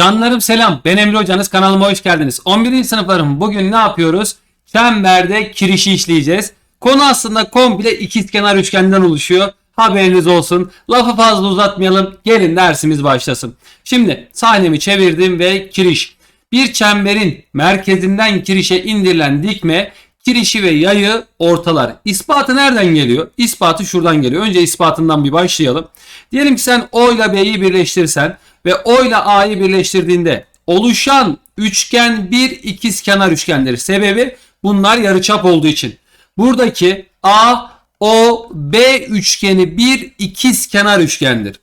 Canlarım selam. Ben Emre Hocanız. Kanalıma hoş geldiniz. 11. sınıflarım bugün ne yapıyoruz? Çemberde kirişi işleyeceğiz. Konu aslında komple ikizkenar üçgenden oluşuyor. Haberiniz olsun. Lafı fazla uzatmayalım. Gelin dersimiz başlasın. Şimdi sahnemi çevirdim ve kiriş. Bir çemberin merkezinden kirişe indirilen dikme kirişi ve yayı ortalar. İspatı nereden geliyor? İspatı şuradan geliyor. Önce ispatından bir başlayalım. Diyelim ki sen O ile B'yi birleştirsen ve O ile A'yı birleştirdiğinde oluşan üçgen bir ikizkenar üçgendir. Sebebi bunlar yarıçap olduğu için. Buradaki A, O, B üçgeni bir ikizkenar üçgendir.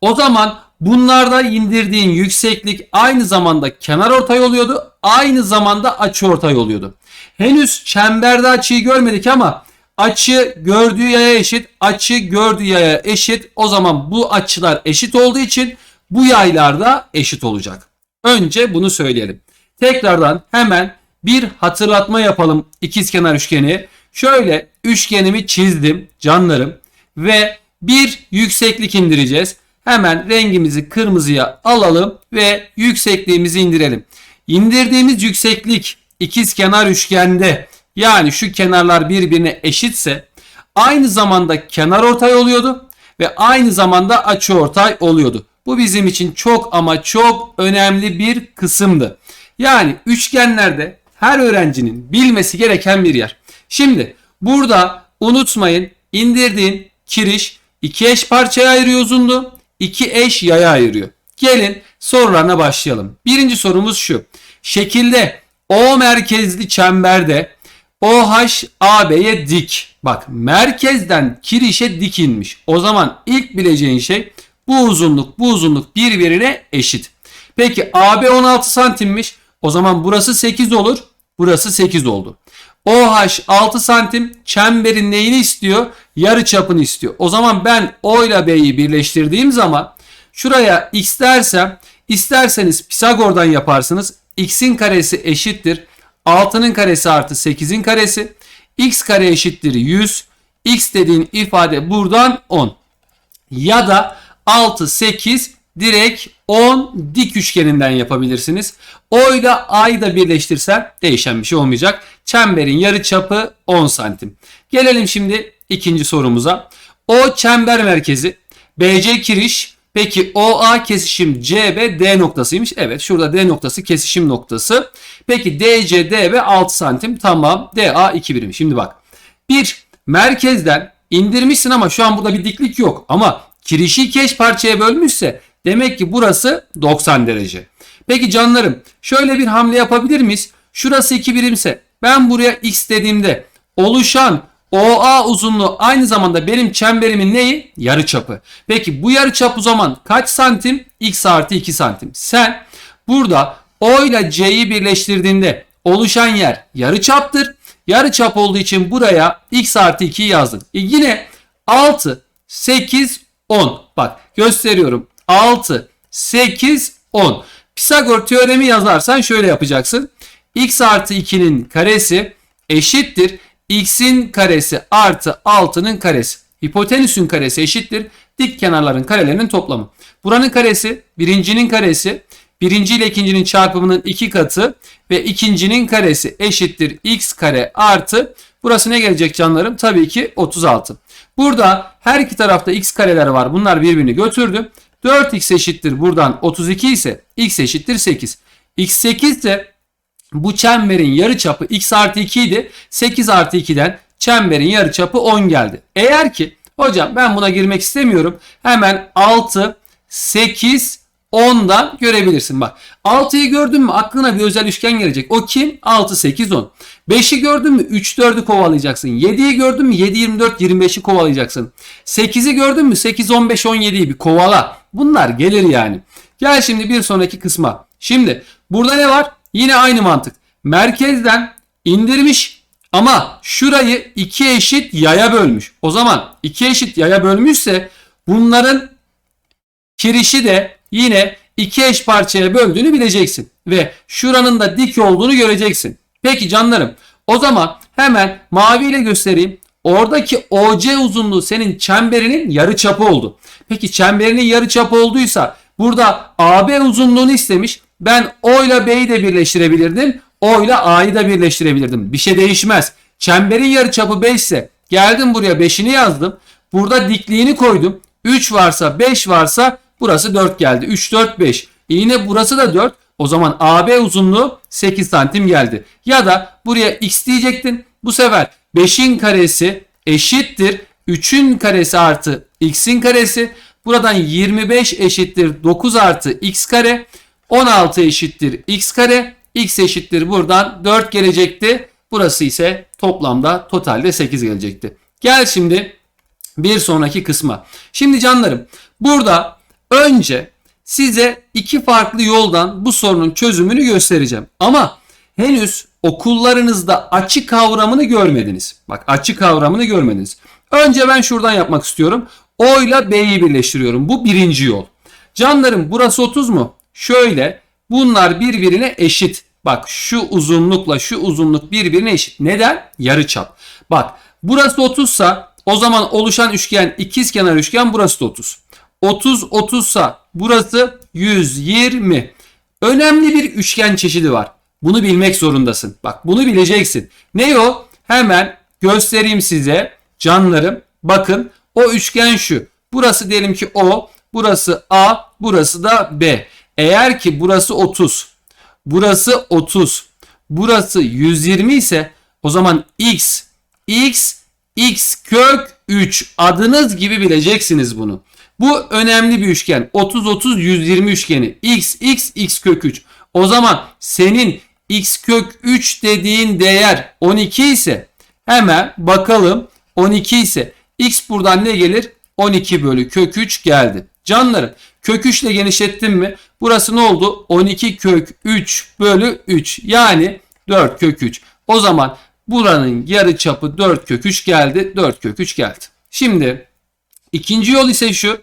O zaman bunlarda indirdiğin yükseklik aynı zamanda kenar ortay oluyordu. Aynı zamanda açı ortay oluyordu. Henüz çemberde açıyı görmedik ama açı gördüğü yaya eşit, açı gördüğü yaya eşit. O zaman bu açılar eşit olduğu için bu yaylar da eşit olacak. Önce bunu söyleyelim. Tekrardan hemen bir hatırlatma yapalım ikizkenar üçgeni. Şöyle üçgenimi çizdim canlarım ve bir yükseklik indireceğiz. Hemen rengimizi kırmızıya alalım ve yüksekliğimizi indirelim. İndirdiğimiz yükseklik ikizkenar üçgende yani şu kenarlar birbirine eşitse aynı zamanda kenar ortay oluyordu ve aynı zamanda açı ortay oluyordu. Bu bizim için çok ama çok önemli bir kısımdı. Yani üçgenlerde her öğrencinin bilmesi gereken bir yer. Şimdi burada unutmayın indirdiğin kiriş iki eş parçaya ayırıyor uzunluğu, iki eş yaya ayırıyor. Gelin sorularına başlayalım. Birinci sorumuz şu. Şekilde O merkezli çemberde OH AB'ye dik. Bak merkezden kirişe dik inmiş. O zaman ilk bileceğin şey bu uzunluk bu uzunluk birbirine eşit. Peki AB 16 santimmiş. O zaman burası 8 olur. Burası 8 oldu. OH 6 santim çemberin neyini istiyor? Yarı çapını istiyor. O zaman ben O ile B'yi birleştirdiğim zaman şuraya x dersem isterseniz Pisagor'dan yaparsınız. X'in karesi eşittir. 6'nın karesi artı 8'in karesi. X kare eşittir 100. X dediğin ifade buradan 10. Ya da 6, 8 direkt 10 dik üçgeninden yapabilirsiniz. O ile A'yı da birleştirsen değişen bir şey olmayacak. Çemberin yarı çapı 10 santim. Gelelim şimdi ikinci sorumuza. O çember merkezi. BC kiriş. Peki OA kesişim CB D noktasıymış. Evet şurada D noktası kesişim noktası. Peki DC DB 6 santim. Tamam. DA 2 birim. Şimdi bak. Bir merkezden indirmişsin ama şu an burada bir diklik yok. Ama kirişi iki eş parçaya bölmüşse demek ki burası 90 derece. Peki canlarım şöyle bir hamle yapabilir miyiz? Şurası 2 birimse ben buraya x dediğimde oluşan OA uzunluğu aynı zamanda benim çemberimin neyi? Yarıçapı. Peki bu yarıçap o zaman kaç santim? X artı 2 santim. Sen burada O ile C'yi birleştirdiğinde oluşan yer yarıçaptır. Yarıçap olduğu için buraya X artı 2'yi yazdın. E yine 6, 8, 10. Bak gösteriyorum. 6, 8, 10. Pisagor teoremi yazarsan şöyle yapacaksın. X artı 2'nin karesi eşittir x'in karesi artı 6'nın karesi. Hipotenüsün karesi eşittir. Dik kenarların karelerinin toplamı. Buranın karesi birincinin karesi. Birinci ile ikincinin çarpımının iki katı ve ikincinin karesi eşittir x kare artı burası ne gelecek canlarım? Tabii ki 36. Burada her iki tarafta x kareler var. Bunlar birbirini götürdü. 4x eşittir buradan 32 ise x eşittir 8. x 8 ise bu çemberin yarıçapı x artı 2 idi. 8 artı 2'den çemberin yarıçapı 10 geldi. Eğer ki hocam ben buna girmek istemiyorum. Hemen 6, 8, 10'dan görebilirsin. Bak 6'yı gördün mü aklına bir özel üçgen gelecek. O kim? 6, 8, 10. 5'i gördün mü 3, 4'ü kovalayacaksın. 7'yi gördün mü 7, 24, 25'i kovalayacaksın. 8'i gördün mü 8, 15, 17'yi bir kovala. Bunlar gelir yani. Gel şimdi bir sonraki kısma. Şimdi burada ne var? Yine aynı mantık. Merkezden indirmiş ama şurayı iki eşit yaya bölmüş. O zaman iki eşit yaya bölmüşse bunların kirişi de yine iki eş parçaya böldüğünü bileceksin. Ve şuranın da dik olduğunu göreceksin. Peki canlarım o zaman hemen maviyle göstereyim. Oradaki OC uzunluğu senin çemberinin yarı çapı oldu. Peki çemberinin yarı çapı olduysa Burada AB uzunluğunu istemiş. Ben O ile B'yi de birleştirebilirdim. O ile A'yı da birleştirebilirdim. Bir şey değişmez. Çemberin yarıçapı 5 ise geldim buraya 5'ini yazdım. Burada dikliğini koydum. 3 varsa 5 varsa burası 4 geldi. 3 4 5. E yine burası da 4. O zaman AB uzunluğu 8 santim geldi. Ya da buraya x diyecektin. Bu sefer 5'in karesi eşittir. 3'ün karesi artı x'in karesi. Buradan 25 eşittir 9 artı x kare. 16 eşittir x kare. x eşittir buradan 4 gelecekti. Burası ise toplamda totalde 8 gelecekti. Gel şimdi bir sonraki kısma. Şimdi canlarım burada önce size iki farklı yoldan bu sorunun çözümünü göstereceğim. Ama henüz okullarınızda açı kavramını görmediniz. Bak açı kavramını görmediniz. Önce ben şuradan yapmak istiyorum. O ile B'yi birleştiriyorum. Bu birinci yol. Canlarım burası 30 mu? Şöyle bunlar birbirine eşit. Bak şu uzunlukla şu uzunluk birbirine eşit. Neden? Yarıçap. Bak burası 30 sa o zaman oluşan üçgen ikizkenar üçgen burası da 30. 30 30 sa burası 120. Önemli bir üçgen çeşidi var. Bunu bilmek zorundasın. Bak bunu bileceksin. Ne o? Hemen göstereyim size canlarım. Bakın o üçgen şu. Burası diyelim ki O, burası A, burası da B. Eğer ki burası 30, burası 30, burası 120 ise o zaman X, X, X kök 3 adınız gibi bileceksiniz bunu. Bu önemli bir üçgen. 30 30 120 üçgeni. X X X kök 3. O zaman senin X kök 3 dediğin değer 12 ise hemen bakalım 12 ise X buradan ne gelir? 12 bölü kök 3 geldi. Canlarım kök 3 ile genişlettim mi? Burası ne oldu? 12 kök 3 bölü 3 yani 4 kök 3. O zaman buranın yarı çapı 4 kök 3 geldi. 4 kök 3 geldi. Şimdi ikinci yol ise şu.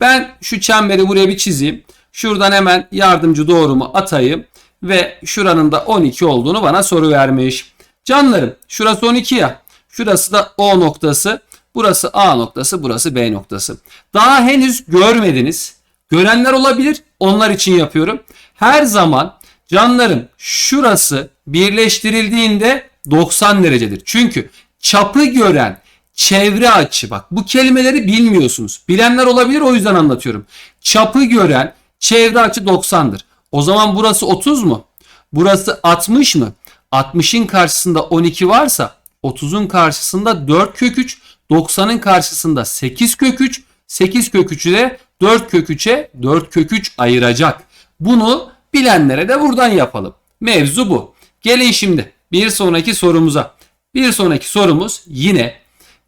Ben şu çemberi buraya bir çizeyim. Şuradan hemen yardımcı doğrumu atayım. Ve şuranın da 12 olduğunu bana soru vermiş. Canlarım şurası 12 ya. Şurası da O noktası. Burası A noktası, burası B noktası. Daha henüz görmediniz. Görenler olabilir. Onlar için yapıyorum. Her zaman canlarım şurası birleştirildiğinde 90 derecedir. Çünkü çapı gören çevre açı bak bu kelimeleri bilmiyorsunuz. Bilenler olabilir o yüzden anlatıyorum. Çapı gören çevre açı 90'dır. O zaman burası 30 mu? Burası 60 mı? 60'ın karşısında 12 varsa 30'un karşısında 4 kök 3, 90'ın karşısında 8 kök 3, 8 kök 3'ü de 4 kök 3'e 4 kök 3 ayıracak. Bunu bilenlere de buradan yapalım. Mevzu bu. Gelin şimdi bir sonraki sorumuza. Bir sonraki sorumuz yine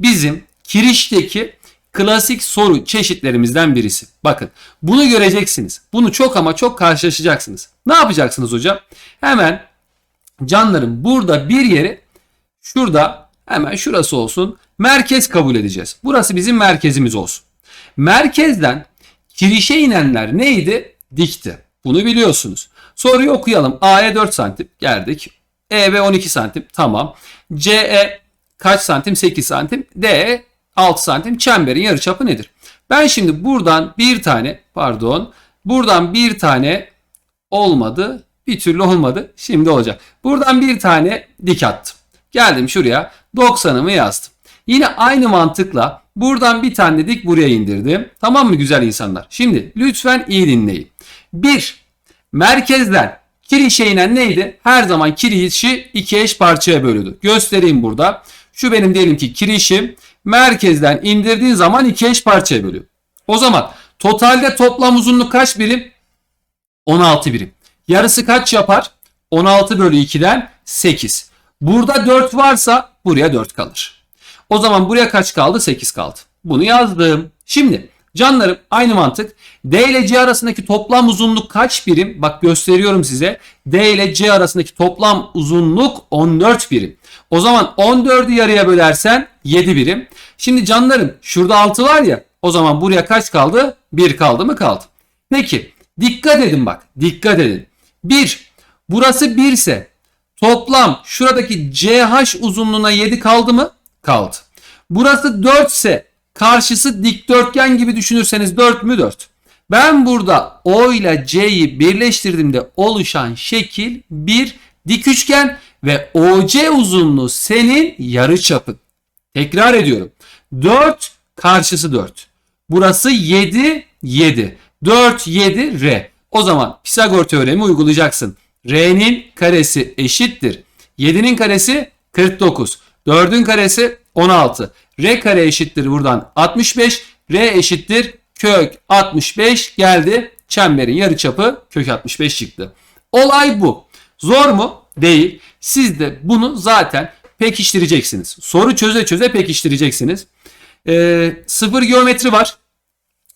bizim kirişteki klasik soru çeşitlerimizden birisi. Bakın bunu göreceksiniz. Bunu çok ama çok karşılaşacaksınız. Ne yapacaksınız hocam? Hemen canlarım burada bir yeri şurada hemen şurası olsun. Merkez kabul edeceğiz. Burası bizim merkezimiz olsun. Merkezden kirişe inenler neydi? Dikti. Bunu biliyorsunuz. Soruyu okuyalım. A'ya 4 santim geldik. EB 12 santim tamam. CE kaç santim? 8 santim. D 6 santim. Çemberin yarıçapı nedir? Ben şimdi buradan bir tane pardon buradan bir tane olmadı. Bir türlü olmadı. Şimdi olacak. Buradan bir tane dik attım. Geldim şuraya 90'ımı yazdım. Yine aynı mantıkla buradan bir tane dik buraya indirdim. Tamam mı güzel insanlar? Şimdi lütfen iyi dinleyin. 1. Merkezden kirişe inen neydi? Her zaman kirişi iki eş parçaya bölüyordu. Göstereyim burada. Şu benim diyelim ki kirişim merkezden indirdiğin zaman iki eş parçaya bölüyor. O zaman totalde toplam uzunluk kaç birim? 16 birim. Yarısı kaç yapar? 16 bölü 2'den 8. Burada 4 varsa buraya 4 kalır. O zaman buraya kaç kaldı? 8 kaldı. Bunu yazdım. Şimdi canlarım aynı mantık. D ile C arasındaki toplam uzunluk kaç birim? Bak gösteriyorum size. D ile C arasındaki toplam uzunluk 14 birim. O zaman 14'ü yarıya bölersen 7 birim. Şimdi canlarım şurada 6 var ya. O zaman buraya kaç kaldı? 1 kaldı mı kaldı. Peki dikkat edin bak. Dikkat edin. 1. Burası 1 ise toplam şuradaki CH uzunluğuna 7 kaldı mı? Kaldı. Burası 4 ise karşısı dikdörtgen gibi düşünürseniz 4 mü 4? Ben burada O ile C'yi birleştirdiğimde oluşan şekil bir dik üçgen ve OC uzunluğu senin yarıçapın. Tekrar ediyorum. 4 karşısı 4. Burası 7 7. 4 7 R. O zaman Pisagor teoremi uygulayacaksın. R'nin karesi eşittir. 7'nin karesi 49. 4'ün karesi 16. R kare eşittir buradan 65. R eşittir kök 65 geldi. Çemberin yarıçapı kök 65 çıktı. Olay bu. Zor mu? Değil. Siz de bunu zaten pekiştireceksiniz. Soru çöze çöze pekiştireceksiniz. Ee, sıfır geometri var.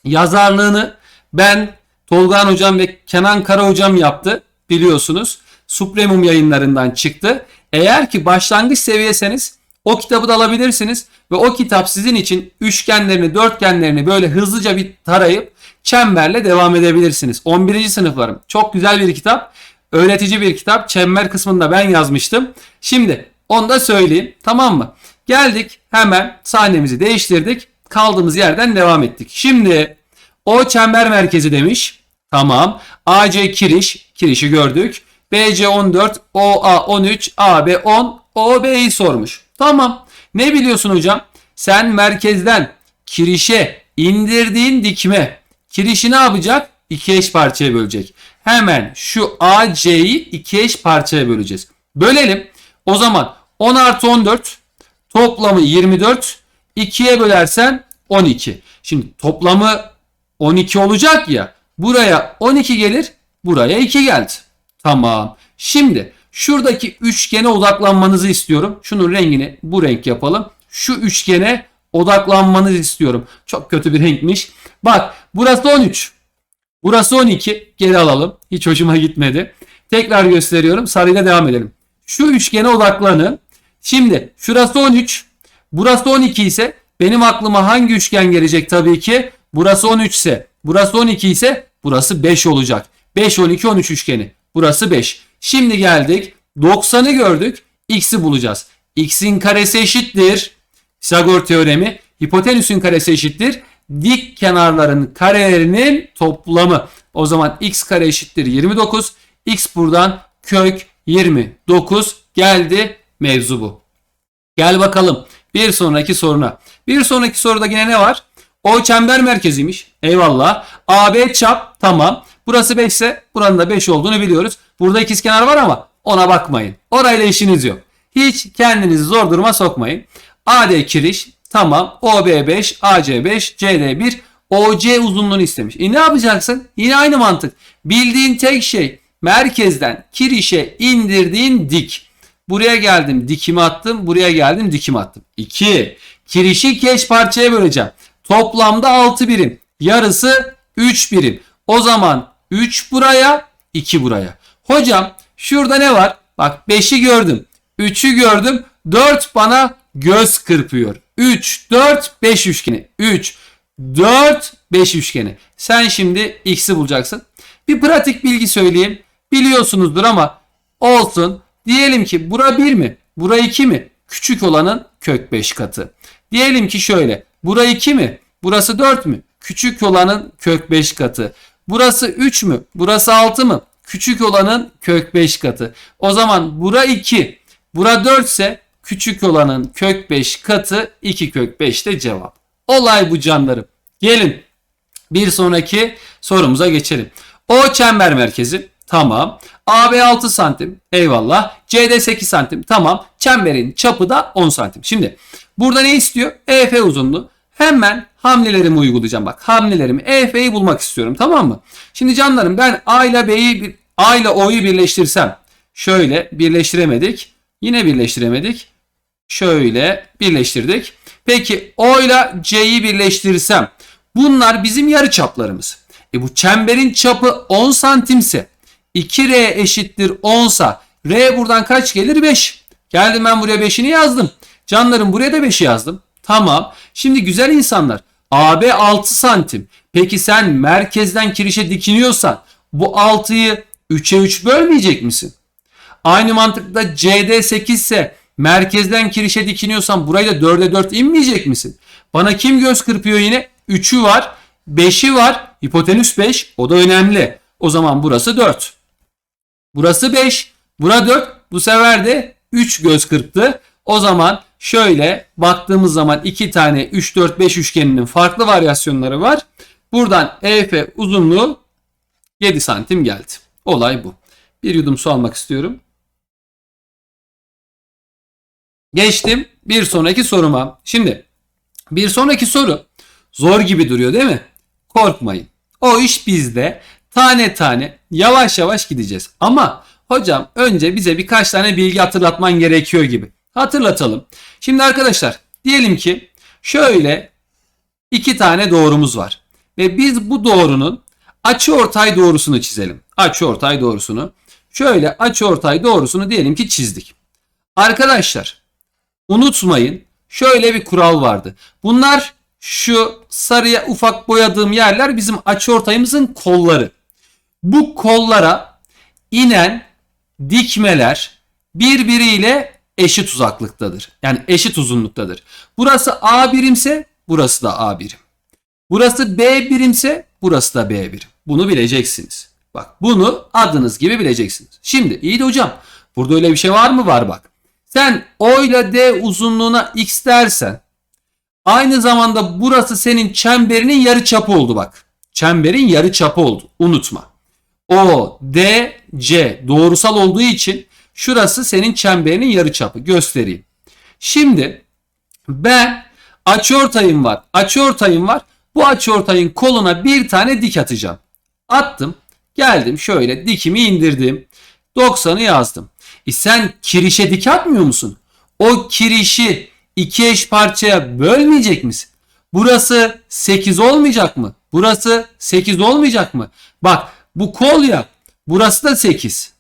Yazarlığını ben Tolgan hocam ve Kenan Kara hocam yaptı biliyorsunuz. Supremum yayınlarından çıktı. Eğer ki başlangıç seviyeseniz o kitabı da alabilirsiniz ve o kitap sizin için üçgenlerini, dörtgenlerini böyle hızlıca bir tarayıp çemberle devam edebilirsiniz. 11. sınıflarım. Çok güzel bir kitap. Öğretici bir kitap. Çember kısmında ben yazmıştım. Şimdi onu da söyleyeyim. Tamam mı? Geldik hemen sahnemizi değiştirdik. Kaldığımız yerden devam ettik. Şimdi o çember merkezi demiş. Tamam. AC kiriş. Kirişi gördük. BC 14, OA 13, AB 10, OB'yi sormuş. Tamam. Ne biliyorsun hocam? Sen merkezden kirişe indirdiğin dikme kirişi ne yapacak? İki eş parçaya bölecek. Hemen şu AC'yi iki eş parçaya böleceğiz. Bölelim. O zaman 10 artı 14 toplamı 24. 2'ye bölersen 12. Şimdi toplamı 12 olacak ya. Buraya 12 gelir. Buraya 2 geldi. Tamam. Şimdi şuradaki üçgene odaklanmanızı istiyorum. Şunun rengini bu renk yapalım. Şu üçgene odaklanmanızı istiyorum. Çok kötü bir renkmiş. Bak burası 13. Burası 12. Geri alalım. Hiç hoşuma gitmedi. Tekrar gösteriyorum. Sarıyla devam edelim. Şu üçgene odaklanın. Şimdi şurası 13. Burası 12 ise benim aklıma hangi üçgen gelecek tabii ki? Burası 13 ise, burası 12 ise burası 5 olacak. 5 12 13 üçgeni. Burası 5. Şimdi geldik 90'ı gördük. X'i bulacağız. X'in karesi eşittir. Pisagor teoremi. Hipotenüsün karesi eşittir. Dik kenarların karelerinin toplamı. O zaman x kare eşittir 29. X buradan kök 29 geldi. Mevzu bu. Gel bakalım bir sonraki soruna. Bir sonraki soruda yine ne var? O çember merkeziymiş. Eyvallah. AB çap tamam. Burası 5 ise buranın da 5 olduğunu biliyoruz. Burada ikizkenar var ama ona bakmayın. Orayla işiniz yok. Hiç kendinizi zor duruma sokmayın. AD kiriş tamam. OB 5, AC 5, CD 1, OC uzunluğunu istemiş. E ne yapacaksın? Yine aynı mantık. Bildiğin tek şey merkezden kirişe indirdiğin dik. Buraya geldim dikimi attım. Buraya geldim dikimi attım. 2. Kirişi keş parçaya böleceğim. Toplamda 6 birim. Yarısı 3 birim. O zaman 3 buraya 2 buraya. Hocam şurada ne var? Bak 5'i gördüm. 3'ü gördüm. 4 bana göz kırpıyor. 3, 4, 5 üçgeni. 3, 4, 5 üçgeni. Sen şimdi x'i bulacaksın. Bir pratik bilgi söyleyeyim. Biliyorsunuzdur ama olsun. Diyelim ki bura 1 mi? Bura 2 mi? Küçük olanın kök 5 katı. Diyelim ki şöyle. Bura 2 mi? Burası 4 mü? Küçük olanın kök 5 katı. Burası 3 mü? Burası 6 mı? Küçük olanın kök 5 katı. O zaman bura 2. Bura 4 ise küçük olanın kök 5 katı 2 kök 5 de cevap. Olay bu canlarım. Gelin bir sonraki sorumuza geçelim. O çember merkezi tamam. AB 6 santim eyvallah. CD 8 santim tamam. Çemberin çapı da 10 santim. Şimdi burada ne istiyor? EF uzunluğu. Hemen hamlelerimi uygulayacağım. Bak hamlelerimi EF'yi bulmak istiyorum tamam mı? Şimdi canlarım ben A ile B'yi A ile O'yu birleştirsem şöyle birleştiremedik. Yine birleştiremedik. Şöyle birleştirdik. Peki O ile C'yi birleştirirsem bunlar bizim yarı çaplarımız. E bu çemberin çapı 10 santimse 2R eşittir 10 sa R buradan kaç gelir? 5. Geldim ben buraya 5'ini yazdım. Canlarım buraya da 5'i yazdım. Tamam. Şimdi güzel insanlar. AB 6 santim. Peki sen merkezden kirişe dikiniyorsan bu 6'yı 3'e 3 bölmeyecek misin? Aynı mantıkla CD 8 ise merkezden kirişe dikiniyorsan burayı da 4'e 4 inmeyecek misin? Bana kim göz kırpıyor yine? 3'ü var, 5'i var, hipotenüs 5 o da önemli. O zaman burası 4. Burası 5. Bura 4. Bu sefer de 3 göz kırptı. O zaman şöyle baktığımız zaman 2 tane 3 4 5 üçgeninin farklı varyasyonları var. Buradan EF uzunluğu 7 santim geldi. Olay bu. Bir yudum su almak istiyorum. Geçtim bir sonraki soruma. Şimdi bir sonraki soru zor gibi duruyor değil mi? Korkmayın. O iş bizde. Tane tane yavaş yavaş gideceğiz. Ama hocam önce bize birkaç tane bilgi hatırlatman gerekiyor gibi. Hatırlatalım. Şimdi arkadaşlar diyelim ki şöyle iki tane doğrumuz var. Ve biz bu doğrunun açıortay doğrusunu çizelim. Açıortay doğrusunu. Şöyle açıortay doğrusunu diyelim ki çizdik. Arkadaşlar unutmayın şöyle bir kural vardı. Bunlar şu sarıya ufak boyadığım yerler bizim açıortayımızın kolları. Bu kollara inen dikmeler birbiriyle eşit uzaklıktadır. Yani eşit uzunluktadır. Burası A birimse burası da A birim. Burası B birimse burası da B birim. Bunu bileceksiniz. Bak bunu adınız gibi bileceksiniz. Şimdi iyi de hocam burada öyle bir şey var mı? Var bak. Sen O ile D uzunluğuna x dersen aynı zamanda burası senin çemberinin yarı çapı oldu bak. Çemberin yarı çapı oldu. Unutma. O, D, C doğrusal olduğu için şurası senin çemberinin yarı çapı. Göstereyim. Şimdi ben açıortayım var. Açıortayım var. Bu açıortayın koluna bir tane dik atacağım. Attım. Geldim şöyle dikimi indirdim. 90'ı yazdım. E sen kirişe dik atmıyor musun? O kirişi iki eş parçaya bölmeyecek misin? Burası 8 olmayacak mı? Burası 8 olmayacak mı? Bak bu kol ya. Burası da 8.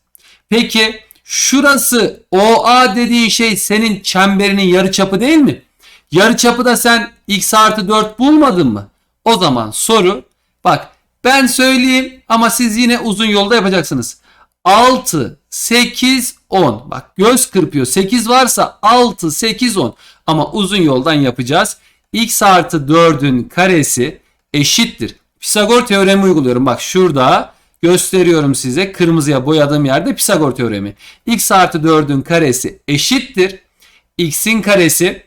Peki şurası OA dediğin şey senin çemberinin yarıçapı değil mi? Yarıçapı da sen x artı 4 bulmadın mı? O zaman soru bak ben söyleyeyim ama siz yine uzun yolda yapacaksınız. 6, 8, 10. Bak göz kırpıyor. 8 varsa 6, 8, 10. Ama uzun yoldan yapacağız. x artı 4'ün karesi eşittir. Pisagor teoremi uyguluyorum. Bak şurada gösteriyorum size. Kırmızıya boyadığım yerde Pisagor teoremi. x artı 4'ün karesi eşittir. x'in karesi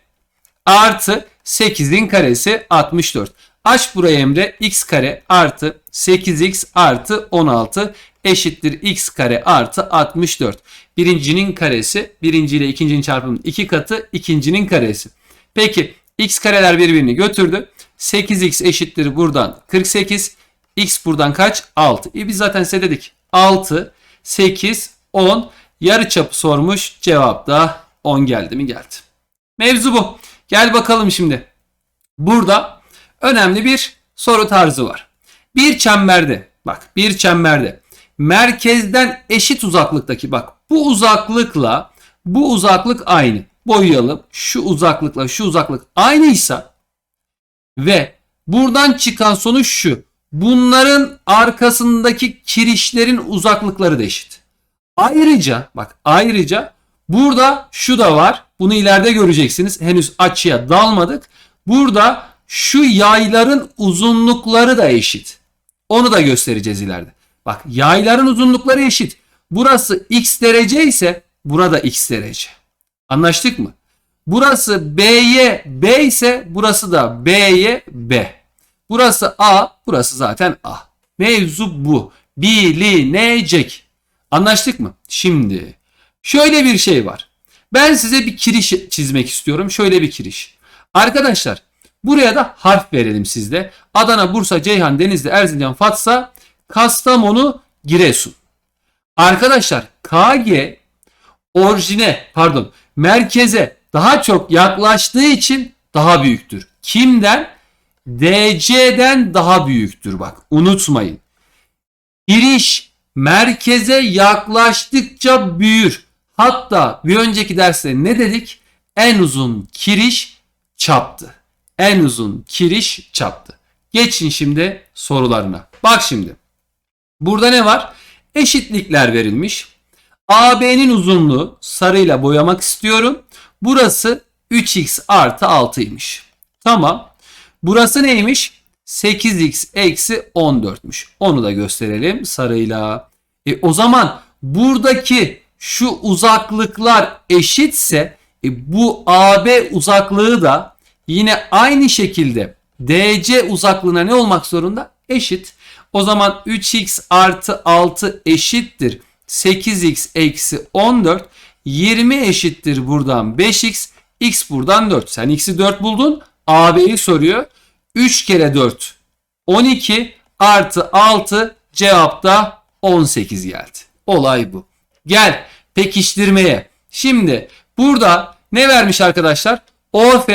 artı 8'in karesi 64. Aç buraya Emre x kare artı 8x artı 16 eşittir x kare artı 64. Birincinin karesi birinci ile ikincinin çarpımının iki katı ikincinin karesi. Peki x kareler birbirini götürdü. 8x eşittir buradan 48. x buradan kaç? 6. E biz zaten size dedik. 6, 8, 10. Yarı çapı sormuş. Cevap da 10 geldi mi? Geldi. Mevzu bu. Gel bakalım şimdi. Burada önemli bir soru tarzı var. Bir çemberde bak bir çemberde merkezden eşit uzaklıktaki bak bu uzaklıkla bu uzaklık aynı. Boyayalım. Şu uzaklıkla şu uzaklık aynıysa ve buradan çıkan sonuç şu. Bunların arkasındaki kirişlerin uzaklıkları da eşit. Ayrıca bak ayrıca burada şu da var. Bunu ileride göreceksiniz. Henüz açıya dalmadık. Burada şu yayların uzunlukları da eşit. Onu da göstereceğiz ileride. Bak yayların uzunlukları eşit. Burası x derece ise burada x derece. Anlaştık mı? Burası B'ye B ise burası da B'ye B. Burası A, burası zaten A. Mevzu bu. Bilinecek. Anlaştık mı? Şimdi şöyle bir şey var. Ben size bir kiriş çizmek istiyorum. Şöyle bir kiriş. Arkadaşlar buraya da harf verelim sizde. Adana, Bursa, Ceyhan, Denizli, Erzincan, Fatsa, Kastamonu, Giresun. Arkadaşlar KG orijine pardon merkeze daha çok yaklaştığı için daha büyüktür. Kimden? DC'den daha büyüktür bak unutmayın. Giriş merkeze yaklaştıkça büyür. Hatta bir önceki derste ne dedik? En uzun kiriş çaptı. En uzun kiriş çaptı. Geçin şimdi sorularına. Bak şimdi. Burada ne var? Eşitlikler verilmiş. AB'nin uzunluğu sarıyla boyamak istiyorum. Burası 3x artı 6'ymış. Tamam. Burası neymiş? 8x eksi 14'müş. Onu da gösterelim sarıyla. E, o zaman buradaki şu uzaklıklar eşitse e, bu AB uzaklığı da yine aynı şekilde DC uzaklığına ne olmak zorunda? Eşit. O zaman 3x artı 6 eşittir. 8x eksi 14. 20 eşittir buradan 5x. X buradan 4. Sen x'i 4 buldun. AB'yi soruyor. 3 kere 4 12 artı 6 cevapta 18 geldi. Olay bu. Gel pekiştirmeye. Şimdi burada ne vermiş arkadaşlar? OF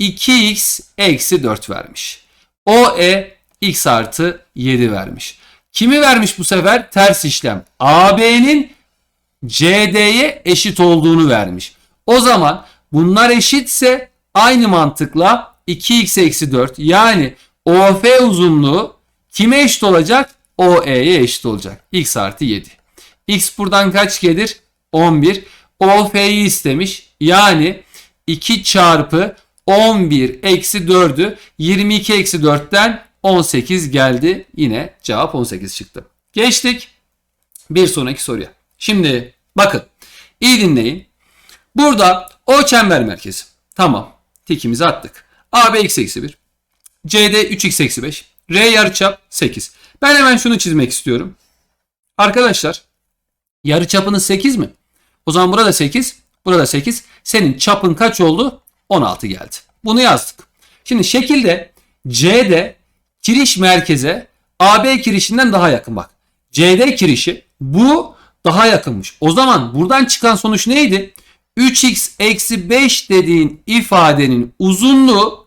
2x eksi 4 vermiş. OE x artı 7 vermiş. Kimi vermiş bu sefer? Ters işlem. AB'nin CD'ye eşit olduğunu vermiş. O zaman bunlar eşitse aynı mantıkla 2x eksi 4 yani OF uzunluğu kime eşit olacak? OE'ye eşit olacak. x artı 7. X buradan kaç gelir? 11. OF'yi istemiş. Yani 2 çarpı 11 eksi 4'ü 22 eksi 4'ten 18 geldi. Yine cevap 18 çıktı. Geçtik bir sonraki soruya. Şimdi bakın iyi dinleyin. Burada O çember merkezi. Tamam. Tikimizi attık. AB x eksi 1. CD 3x eksi 5. R yarıçap 8. Ben hemen şunu çizmek istiyorum. Arkadaşlar yarıçapınız 8 mi? O zaman burada 8. Burada 8. Senin çapın kaç oldu? 16 geldi. Bunu yazdık. Şimdi şekilde CD kiriş merkeze AB kirişinden daha yakın bak. CD kirişi bu daha yakınmış. O zaman buradan çıkan sonuç neydi? 3x eksi 5 dediğin ifadenin uzunluğu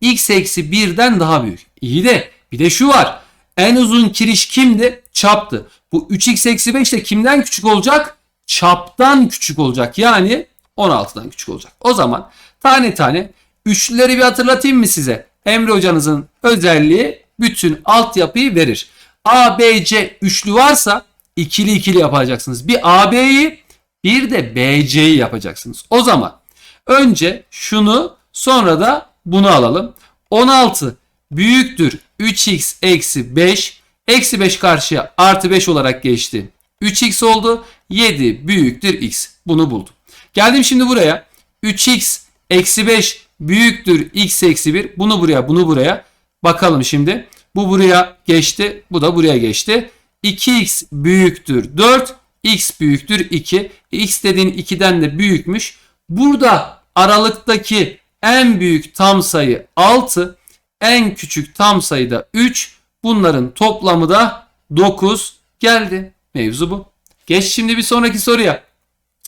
x eksi 1'den daha büyük. İyi de bir de şu var. En uzun kiriş kimdi? Çaptı. Bu 3x eksi 5 de kimden küçük olacak? Çaptan küçük olacak. Yani 16'dan küçük olacak. O zaman tane tane üçlüleri bir hatırlatayım mı size? Emre hocanızın özelliği bütün altyapıyı verir. A, B, C üçlü varsa ikili ikili yapacaksınız. Bir AB'yi bir de BC'yi yapacaksınız. O zaman önce şunu sonra da bunu alalım. 16 büyüktür 3x eksi 5. Eksi 5 karşıya artı 5 olarak geçti. 3x oldu. 7 büyüktür x. Bunu buldum. Geldim şimdi buraya. 3x eksi 5 büyüktür x eksi 1. Bunu buraya bunu buraya. Bakalım şimdi. Bu buraya geçti. Bu da buraya geçti. 2x büyüktür 4. x büyüktür 2. x dediğin 2'den de büyükmüş. Burada aralıktaki en büyük tam sayı 6. En küçük tam sayı da 3. Bunların toplamı da 9 geldi. Mevzu bu. Geç şimdi bir sonraki soruya.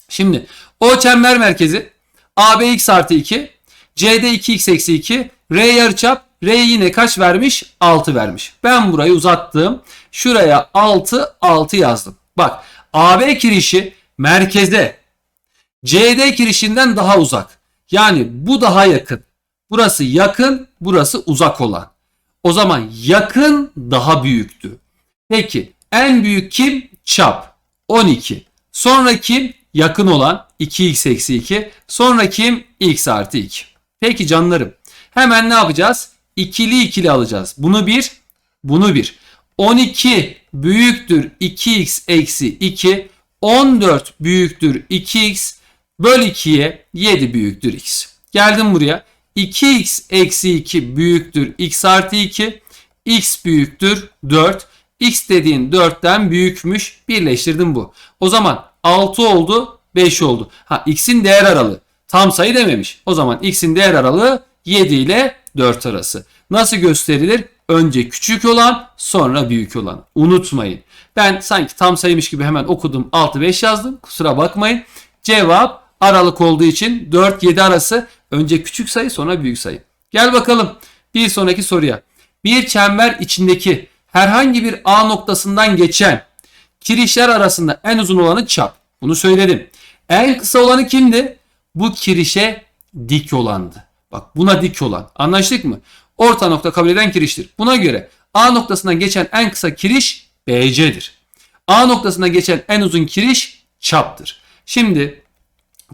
Şimdi o çember merkezi AB x artı 2. CD 2x eksi 2. R yarıçap. R yine kaç vermiş? 6 vermiş. Ben burayı uzattım. Şuraya 6 6 yazdım. Bak AB kirişi merkeze CD kirişinden daha uzak. Yani bu daha yakın. Burası yakın, burası uzak olan. O zaman yakın daha büyüktü. Peki en büyük kim? Çap 12. Sonra kim? Yakın olan 2x eksi 2. Sonra kim? x artı 2. Peki canlarım. Hemen ne yapacağız? İkili ikili alacağız. Bunu bir, bunu bir. 12 büyüktür 2x eksi 2. 14 büyüktür 2x. Böl 2'ye 7 büyüktür x. Geldim buraya. 2x eksi 2 büyüktür x artı 2. x büyüktür 4. x dediğin 4'ten büyükmüş. Birleştirdim bu. O zaman 6 oldu 5 oldu. Ha x'in değer aralığı. Tam sayı dememiş. O zaman x'in değer aralığı 7 ile 4 arası. Nasıl gösterilir? Önce küçük olan sonra büyük olan. Unutmayın. Ben sanki tam sayıymış gibi hemen okudum 6-5 yazdım. Kusura bakmayın. Cevap aralık olduğu için 4-7 arası önce küçük sayı sonra büyük sayı. Gel bakalım bir sonraki soruya. Bir çember içindeki herhangi bir A noktasından geçen kirişler arasında en uzun olanı çap. Bunu söyledim. En kısa olanı kimdi? Bu kirişe dik olandı. Bak buna dik olan. Anlaştık mı? Orta nokta kabul eden kiriştir. Buna göre A noktasından geçen en kısa kiriş BC'dir. A noktasından geçen en uzun kiriş çaptır. Şimdi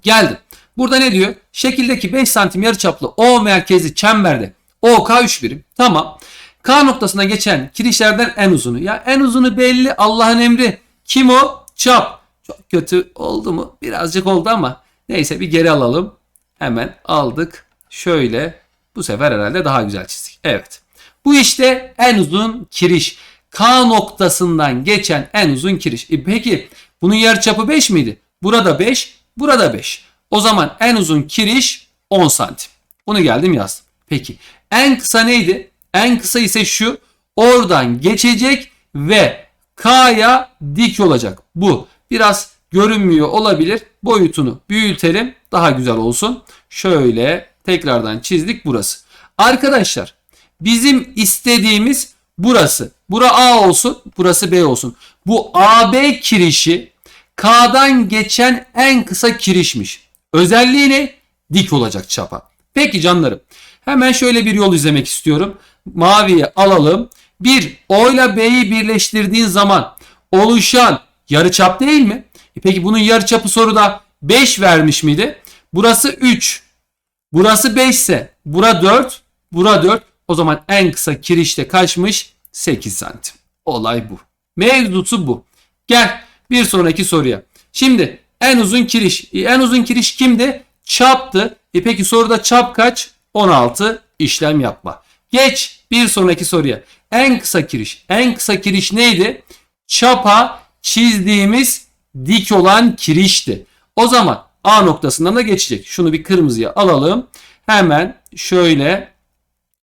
geldim. Burada ne diyor? Şekildeki 5 santim yarıçaplı O merkezi çemberde OK 3 birim. Tamam. K noktasına geçen kirişlerden en uzunu. Ya en uzunu belli Allah'ın emri. Kim o? Çap. Çok kötü oldu mu? Birazcık oldu ama neyse bir geri alalım. Hemen aldık. Şöyle bu sefer herhalde daha güzel çizdik. Evet. Bu işte en uzun kiriş. K noktasından geçen en uzun kiriş. E peki bunun yarıçapı 5 miydi? Burada 5, burada 5. O zaman en uzun kiriş 10 santim. Bunu geldim yazdım. Peki en kısa neydi? En kısa ise şu. Oradan geçecek ve K'ya dik olacak. Bu biraz görünmüyor olabilir. Boyutunu büyütelim. Daha güzel olsun. Şöyle tekrardan çizdik burası. Arkadaşlar bizim istediğimiz burası. Bura A olsun, burası B olsun. Bu AB kirişi K'dan geçen en kısa kirişmiş. Özelliği ne? Dik olacak çapa. Peki canlarım. Hemen şöyle bir yol izlemek istiyorum. Maviyi alalım. Bir O ile B'yi birleştirdiğin zaman oluşan yarıçap değil mi? E peki bunun yarıçapı soruda 5 vermiş miydi? Burası 3. Burası 5 ise bura 4. Bura 4. O zaman en kısa kirişte kaçmış? 8 santim. Olay bu. Mevzusu bu. Gel bir sonraki soruya. Şimdi en uzun kiriş. E, en uzun kiriş kimdi? Çaptı. E peki soruda çap kaç? 16 işlem yapma. Geç bir sonraki soruya. En kısa kiriş. En kısa kiriş neydi? Çapa çizdiğimiz dik olan kirişti. O zaman A noktasından da geçecek. Şunu bir kırmızıya alalım. Hemen şöyle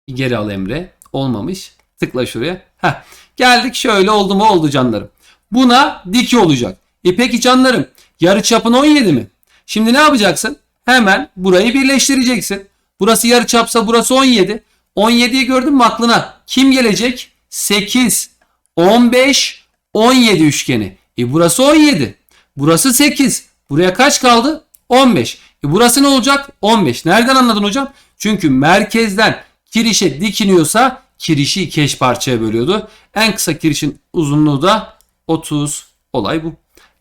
geri al Emre. Olmamış. Tıkla şuraya. Heh. Geldik şöyle oldu mu oldu canlarım. Buna dik olacak. E peki canlarım yarı çapın 17 mi? Şimdi ne yapacaksın? Hemen burayı birleştireceksin. Burası yarı çapsa burası 17. 17'yi gördün mü aklına? Kim gelecek? 8, 15, 17 üçgeni. E burası 17. Burası 8. Buraya kaç kaldı? 15. E burası ne olacak? 15. Nereden anladın hocam? Çünkü merkezden kirişe dikiniyorsa kirişi iki parçaya bölüyordu. En kısa kirişin uzunluğu da 30. Olay bu.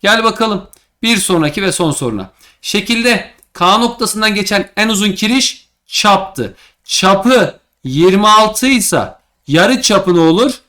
Gel bakalım bir sonraki ve son soruna. Şekilde K noktasından geçen en uzun kiriş çaptı. Çapı 26 ise yarı çapı ne olur?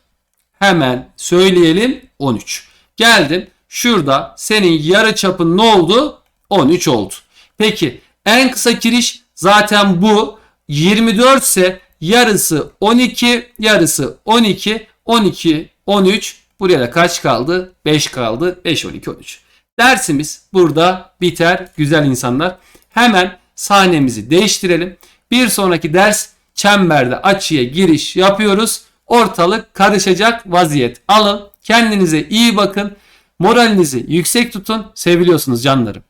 Hemen söyleyelim 13. Geldim. Şurada senin yarı çapın ne oldu? 13 oldu. Peki en kısa kiriş zaten bu. 24 ise yarısı 12, yarısı 12, 12, 13. Buraya da kaç kaldı? 5 kaldı. 5, 12, 13. Dersimiz burada biter güzel insanlar. Hemen sahnemizi değiştirelim. Bir sonraki ders çemberde açıya giriş yapıyoruz. Ortalık karışacak vaziyet alın. Kendinize iyi bakın. Moralinizi yüksek tutun. Seviliyorsunuz canlarım.